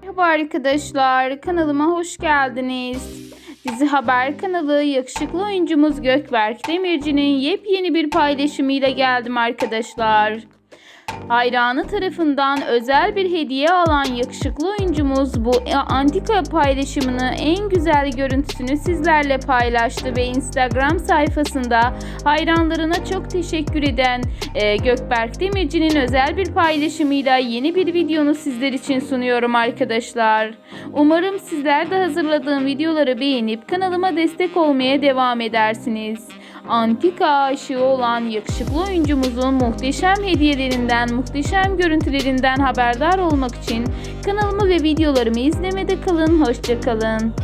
Merhaba arkadaşlar, kanalıma hoş geldiniz. Dizi Haber kanalı yakışıklı oyuncumuz Gökberk Demirci'nin yepyeni bir paylaşımıyla geldim arkadaşlar. Hayranı tarafından özel bir hediye alan yakışıklı oyuncumuz bu antika paylaşımını en güzel görüntüsünü sizlerle paylaştı ve Instagram sayfasında hayranlarına çok teşekkür eden e, Gökberk Demirci'nin özel bir paylaşımıyla yeni bir videonu sizler için sunuyorum arkadaşlar. Umarım sizler de hazırladığım videoları beğenip kanalıma destek olmaya devam edersiniz. Antika aşığı olan yakışıklı oyuncumuzun muhteşem hediyelerinden, muhteşem görüntülerinden haberdar olmak için kanalımı ve videolarımı izlemede kalın. Hoşçakalın.